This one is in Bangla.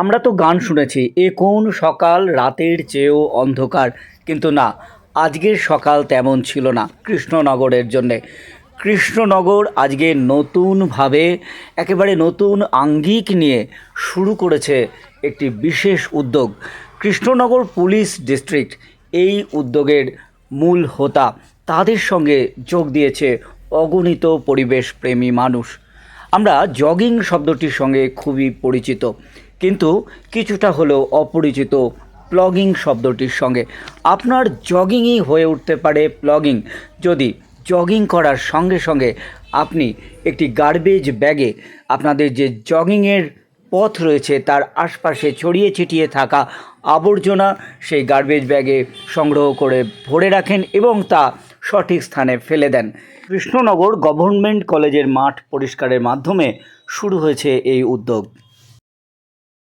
আমরা তো গান শুনেছি, এ কোন সকাল রাতের চেয়েও অন্ধকার। কিন্তু না, আজকের সকাল তেমন ছিল না কৃষ্ণনগরের জন্যে। কৃষ্ণনগর আজকে নতুনভাবে, একেবারে নতুন আঙ্গিক নিয়ে শুরু করেছে একটি বিশেষ উদ্যোগ। কৃষ্ণনগর পুলিশ ডিস্ট্রিক্ট এই উদ্যোগের মূল হোতা। তাদের সঙ্গে যোগ দিয়েছে অগণিত পরিবেশ প্রেমী মানুষ। আমরা জগিং শব্দটির সঙ্গে খুবই পরিচিত। কিন্তু কিছুটা হলেও অপরিচিত প্লগিং শব্দটির সঙ্গে। আপনার জগিংই হয়ে উঠতে পারে প্লগিং। যদি জগিং করার সঙ্গে সঙ্গে আপনি একটি গার্বেজ ব্যাগে আপনাদের যে জগিংয়ের পথ রয়েছে, তার আশপাশে ছড়িয়ে ছিটিয়ে থাকা আবর্জনা, সেই গার্বেজ ব্যাগে সংগ্রহ করে ভরে রাখেন এবং তা সঠিক স্থানে ফেলে দেন। কৃষ্ণনগর গভর্নমেন্ট কলেজের মাঠ পরিষ্কারের মাধ্যমে শুরু হয়েছে এই উদ্যোগ।